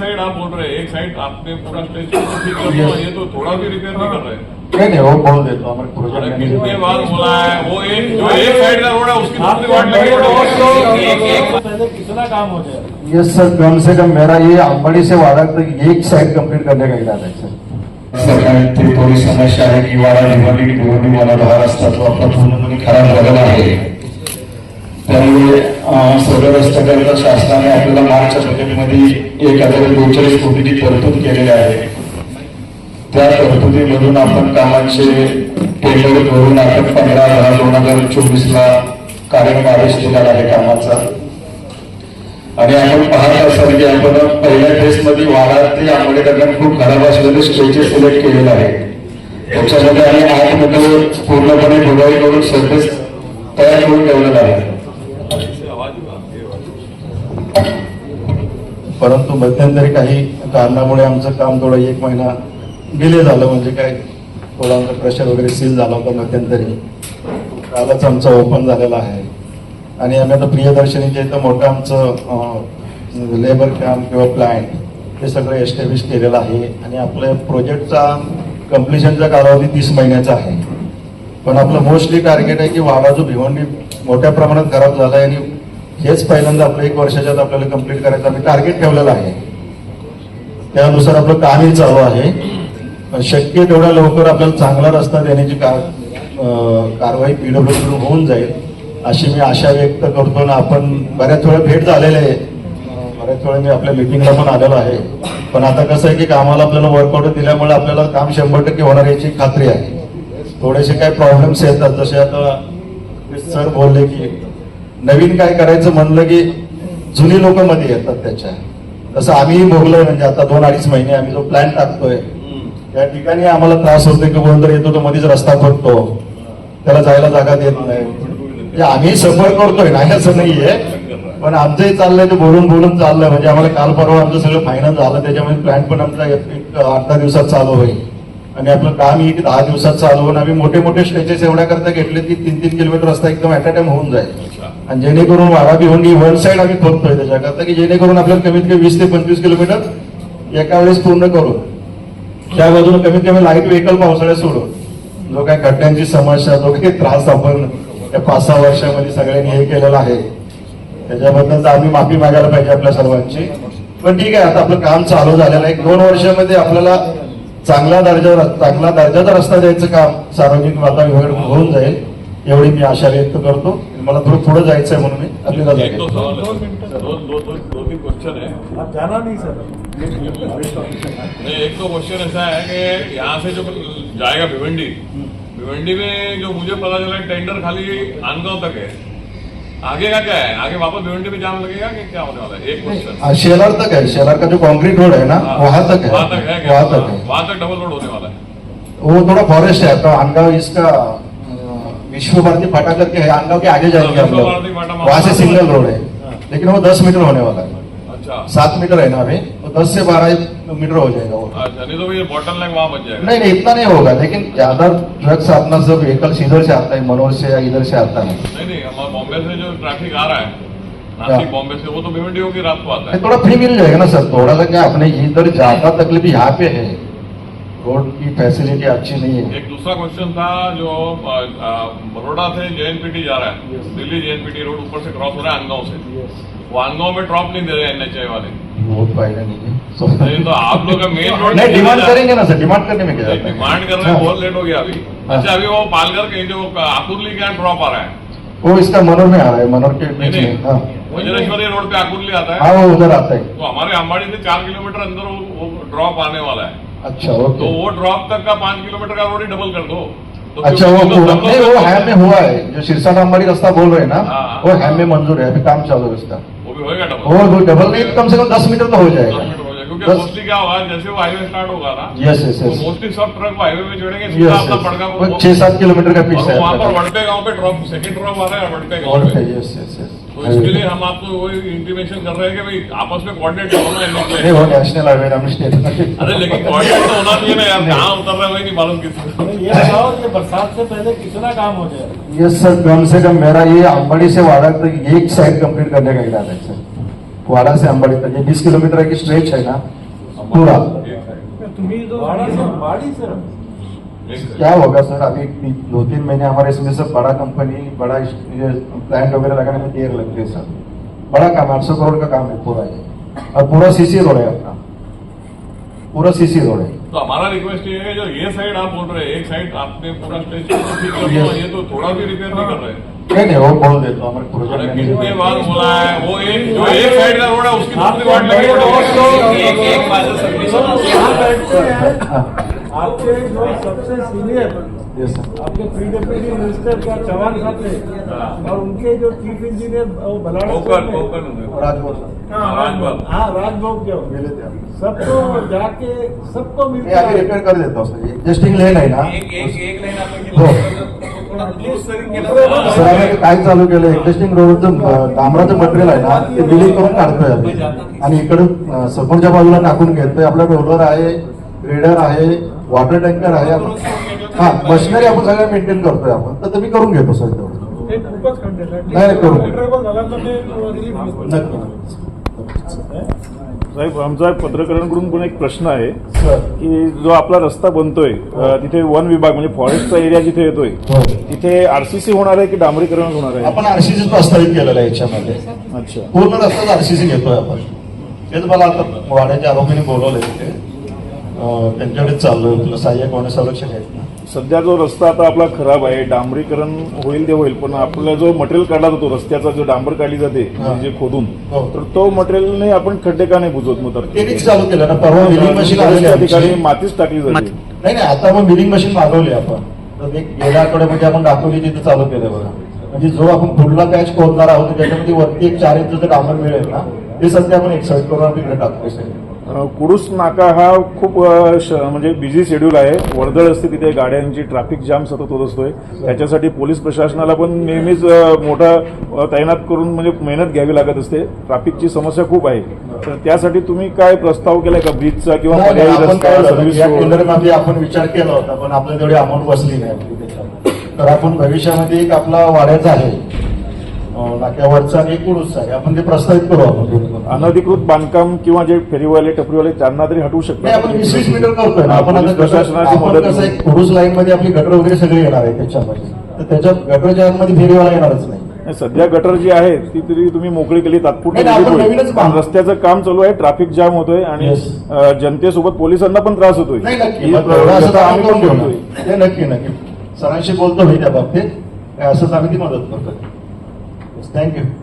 Side आप बोल रहे हैं एक साइड आपने पूरा स्टेज ठीक कर दिया ये तो थोड़ा भी रिपेयर नहीं कर रहे। नहीं नहीं वो बोल देता हूँ हमारे प्रोजेक्ट कितने बार बोला है वो एक जो एक साइड का रोड है उसकी दूसरी वार्ड एक पहले कितना काम हो जाए? ये सर कम से कम मेरा ये अंबड़ी से वाड़ा तक एक साइड कंप्लीट करने का इरादा है सर। थोडी समस्या आहे की वाडा भिवंडी भिवंडी वाला हा रस्ता तो आपला पूर्णपणे खराब झालेला आहे त्यामुळे सगळं रस्त्याकरिता शासनाने आपल्याला मार्चच्या बजेटमध्ये एक हजार बेचाळीस कोटीची तरतूद केलेली आहे. त्या तरतुदीमधून आपण कामाचे टेंडर करून आपण पंधरा हजार दोन हजार चोवीसला कार्यक्रम आदेश दिलेला आहे कामाचा. आणि आपण पाहत असाल की आपण पहिल्या टेस्टमध्ये ते आंबोली दरम्यान खूप खराब असलेले स्टेजेस सिलेक्ट केलेले आहे त्याच्यामध्ये आम्ही आतमध्ये पूर्णपणे भुगाई करून सर्विस तयार करून ठेवलेला आहे परंतु मध्यंतरी काही कारणामुळे आमचं काम थोडं एक महिना डिले झालं म्हणजे काय थोडा आमचं प्रेशर वगैरे सील झाला होता मध्यंतरी. कालच आमचं ओपन झालेलं आहे. आणि आम्ही आता प्रियदर्शनीचे इथं मोठं आमचं लेबर कॅम्प किंवा प्लॅन्ट हे सगळं एस्टॅब्लिश केलेलं आहे. आणि आपल्या प्रोजेक्टचा कम्प्लिशनचा कालावधी तीस महिन्याचा आहे. पण आपलं मोस्टली टार्गेट आहे की वाडा जो भिवंडी मोठ्या प्रमाणात खराब झाला आहे आणि हेच पहिल्यांदा आपलं एक वर्षाच्या आपल्याला कंप्लीट करायचं आम्ही टार्गेट ठेवलेलं आहे. त्यानुसार आपलं कामही चालू आहे. शक्य तेवढ्या लवकर आपल्याला चांगला रस्ता देण्याची का कारवाई पीडब्ल्यू होऊन जाईल अशी मी आशा व्यक्त करतो ना आपण बऱ्याच वेळा भेट झालेले आहे. बऱ्याच वेळा मी आपल्या मिटिंगला पण आलेलो आहे. पण आता कसं आहे की कामाला आपल्याला वर्कआउट दिल्यामुळे आपल्याला काम शंभर टक्के होणार याची खात्री आहे. थोडेसे काही प्रॉब्लेम्स येतात. जसे आता सर बोलले की नवीन काय करायचं म्हणलं की जुनी लोक मध्ये येतात त्याच्या. तसं आम्हीही भोगलोय म्हणजे आता दोन अडीच महिने आम्ही जो प्लॅन टाकतोय त्या ठिकाणी आम्हाला त्रास होतो की कोणतरी येतो तो मध्येच रस्ता खोटतो त्याला जायला जागा देत नाही. म्हणजे आम्ही सफर करतोय नाही असं नाहीये. पण आमचंही चाललंय ते बोलून बोलून चाललंय. म्हणजे आम्हाला काल परवा आमचं सगळं फायनल झालं त्याच्यामध्ये प्लॅन पण आमचा एक आठ दहा दिवसात चालू होईल. आणि आपलं काम ही दहा दिवसात चालू होऊन आम्ही मोठे मोठे स्टेजेस एवढ्या करता घेतले की तीन तीन किलोमीटर रस्ता एकदम ऍट अ टाइम होऊन जाईल. आणि जेणेकरून वारा भिवंडी वन साईड आम्ही खोदतोय त्याच्याकरता की जेणेकरून आपल्याला कमीत कमी वीस ते पंचवीस किलोमीटर एका वेळेस पूर्ण करू त्या बाजूने कमीत कमी लाइट व्हेकल पावसाळ्यात सोडू जो काही खड्ड्यांची समस्या जो काही त्रास आपण या पाच सहा वर्षामध्ये सगळ्यांनी हे केलेला आहे त्याच्याबद्दल तर आम्ही माफी मागायला पाहिजे आपल्या सर्वांची. पण ठीक आहे आता आपलं काम चालू झालेलं आहे. दोन वर्षामध्ये आपल्याला चांगला दर्जा चांगला दर्जाचा रस्ता द्यायचं काम सार्वजनिक वातावरण होऊन जाईल एवढी मी आशा व्यक्त करतो. मला थोडं पुढे जायचं आहे म्हणून मी आपली रजा एक दो सवाल है दो दो दो दो तीन क्वेश्चन है आप जाना नहीं सर। नहीं एक तो क्वेश्चन ऐसा है कि यहाँ से जो जाएगा भिवंडी भिवंडी में जो मुझे पता चला टेंडर खाली आनगांव तक है। आगे का क्या है? आगे वापस भिवंडी में जाम लगेगा कि क्या होने वाला है? एक क्वेश्चन आ, शेलार तक है शेलर का जो कंक्रीट रोड है ना वहाँ तक है। वहाँ तक है वहाँ तक वहाँ तक डबल रोड होने वाला है। वो थोड़ा फॉरेस्ट है तो अनगांव इसका विश्व भारती फाटा करके है के आगे जाएँगे हम लोग। वहाँ से सिंगल रोड है। लेकिन वो दस मीटर होने वाला है। अच्छा। सात मीटर है ना अभी। तो दस से बारह मीटर हो जाएगा वो। अच्छा नहीं तो ये बॉटल वहाँ बच जाएगा। नहीं नहीं इतना नहीं होगा। लेकिन ज़्यादा ट्रक्स अपना सब व्हीकल्स इधर से आता है मनोर से या इधर से आता है। नहीं नहीं हमारे बॉम्बे से जो ट्रैफ़िक आ रहा है हाँ। बॉम्बे से वो तो भिवंडी होकर रात को आता है। थोड़ा फ्री मिल जाएगा ना सर थोड़ा सा क्या अपने इधर ज़्यादा तकलीफ़ यहाँ पे है। रोड की फैसिलिटी अच्छी नहीं है। एक दूसरा क्वेश्चन था जो बड़ौदा से जेएनपीटी जा रहा है। दिल्ली जेएनपीटी रोड ऊपर से क्रॉस हो रहा है अनगांव से। वो अनगांव में ड्रॉप नहीं दे रहे एनएचआई वाले। बहुत फ़ायदा नहीं है। So- तो आप लोग का मेन रोड नहीं डिमांड करेंगे ना सर डिमांड करने में क्या डिमांड कर रहे हैं। बहुत लेट हो गया अभी। हाँ। अच्छा अभी वो पालघर के जो आकुर्ली का ड्रॉप आ रहा है। वो इसका मनोर में आ रहा है मनोर के बीच में। हाँ। वज्रेश्वरी रोड पे आकुर्ली आता है। हाँ वो उधर आता है। तो हमारे अंबाड़ी से चार किलोमीटर अंदर वो ड्रॉप आने वाला है। अच्छा ओके तो वो ड्रॉप तक का पाँच किलोमीटर का रोड ही डबल कर दो। तो अच्छा वो पूरा नहीं वो हैम में हुआ है। जो सिरसा नामवाड़ी रास्ता बोल रहे हैं ना हाँ, हाँ। वो हैम में मंजूर है अभी काम चालू है उसका वो भी होएगा डबल वो वो डबल नहीं कम से कम दस मीटर तो हो जाएगा। हो क्योंकि मोस्टली क्या होगा जैसे वो हाईवे स्टार्ट होगा ना यस यस यस मोस्टली सब ट्रक हाईवे में चढ़ेंगे सीधा अपना पड़गा छह सात किलोमीटर का पीछे वहाँ पर है वड़पे गाँव पे ड्रॉप सेकंड ड्रॉप आ रहा है वड़पे गाँव पे। यस यस यस तो इसके लिए हम आपको वही इंटीमेशन कर रहे हैं कि भाई आपस में कोऑर्डिनेट करो ना नहीं वो नेशनल हाईवे नाम स्टेट अरे लेकिन कोऑर्डिनेट तो होना चाहिए ना यार कहाँ उतर रहे वही नहीं मालूम किसी को। ये बताओ ये बरसात से पहले कितना काम हो जाए। ये सर कम से कम मेरा ये अंबाड़ी से वाड़ा तक एक साइड कंप्लीट करने का इरादा है सर। वाडा से अंबाड़ी तक ये बीस किलोमीटर की स्ट्रेच है ना पूरा। है तुम्ही जो वाड़ा से वाड़ी से एक है क्या होगा सर? अभी ती- दो तीन महीने हमारे इसमें सब बड़ा कंपनी बड़ा प्लांट वगैरह लगाने में देर लगती है सर। बड़ा काम आठ सौ करोड़ का काम है पूरा ये। और पूरा सीसी रोड है अपना। पूरा सीसी रोड है। तो हमारा रिक्वेस्ट ये है जो ये साइड आप बोल रहे हैं एक साइड आपने पूरा स्टेशन तो ठीक कर दो ये तो थोड़ा भी रिपेयर नहीं कर रहे नहीं नहीं वो बोल देता हूँ हमारे प्रोजेक्ट कितने बार बोला है वो एक जो एक साइड का रोड है उसकी दूसरी वाट लगी एक- एक यहाँ बैठते हैं। हाँ आपके जो सबसे सीनियर यस सर आपके प्री डिप्यूटी मिनिस्टर क्या चौहान साहब थे और उनके जो चीफ इंजीनियर वो भलाड़ा हाँ, राजभोग। हाँ राजभोग जो मिले थे सबको जाके सबको मिलकर रिपेयर कर देता हूँ सर। एडजस्टिंग लेन आहे ना? एक एक एक लाईन आपण हो. केलं सर आम्ही काय चालू केलं एक्झिस्टिंग रोडचं डांबराचं मटेरियल आहे ना ते बिलिंग करून काढतोय आम्ही. आणि इकडं समोरच्या बाजूला टाकून घेतोय. आपला रोलर आहे ग्रेडर आहे वॉटर टँकर आहे आपण हा मशिनरी आपण सगळं मेंटेन करतोय आपण. तर ते मी करून घेतो सर तेवढं. नाही, नाही, करू. साहेब आमचा पत्रकारांकडून पण एक प्रश्न आहे सर. की जो आपला रस्ता बनतोय तिथे वन विभाग म्हणजे फॉरेस्टचा एरिया जिथे येतोय हो. तिथे आरसीसी होणार आहे की डांबरीकरण होणार आहे? आपण आरसीसी प्रस्तावित केलेलं आहे याच्यामध्ये. अच्छा. पूर्ण रस्ताच आरसीसी घेतोय आपण. तेच मला आता वाड्याच्या आरोपीने बोलवलंय तिथे. त्यांच्याकडे चाललोय आपलं सहाय्यक वन संरक्षक आहेत ना? सध्या जो रस्ता आता आपला खराब आहे डांबरीकरण होईल ते होईल पण आपला जो मटेरियल काढला जातो रस्त्याचा जो डांबर काढली जाते. म्हणजे खोदून हो. तर तो मटेरियलने आपण खड्डे का नाही बुजवत मग तर त्यांनीच चालू केलं ना परवा मिलिंग मशीन आलेली त्या आहे ठिकाणी आमची. मातीच टाकली जाते. नाही नाही आता मग मिलिंग मशीन मागवली आपण. तर एक गेल्या आठवड्यामध्ये आपण दाखवली तिथे चालू केलं बघा. म्हणजे जो आपण पुढला पॅच खोदणार आहोत त्याच्यामध्ये वरती एक चार इंच डांबर मिळेल ना ते सध्या आपण एक्साइट करून आपण इकडे टाकतोय. कुडूस नाका हा खूप श- म्हणजे बिझी शेड्यूल आहे. वर्दळ असते तिथे गाड्यांची ट्रॅफिक जाम सतत होत असतोय. त्याच्यासाठी पोलीस प्रशासनाला पण नेहमीच मोठा तैनात करून म्हणजे मेहनत घ्यावी लागत असते. ट्रॅफिकची समस्या खूप आहे. तर त्यासाठी तुम्ही काय प्रस्ताव केलाय का? ब्रिजचा किंवा पर्यायी आपण विचार केला होता पण आपल्या तेवढी अमाऊंट बसली नाही. तर आपण भविष्यामध्ये एक आपला वाड्याचा आहे नाक्यावरचा आणि आहे आपण ते प्रस्तावित करू आपण. अनधिकृत बांधकाम किंवा जे फेरीवाले टपरीवाले त्यांना तरी हटवू नाही आपण वीस वीस मीटर करतोय ना? आपण प्रशासनाची मदत. कुडूस लाईन मध्ये आपली गटर वगैरे सगळे येणार आहे त्याच्यामध्ये. तर त्याच्यात गटरच्या मध्ये फेरीवाला येणारच नाही. सध्या गटर जी आहे ती तरी तुम्ही मोकळी केली तात्पुरती. रस्त्याचं काम चालू आहे ट्रॅफिक जाम होतोय आणि जनतेसोबत पोलिसांना पण त्रास होतोय. नक्की. ही नक्की सरांशी बोलतो मी त्या बाबतीत. काय असं तर आम्ही ती मदत करतोय Thank you.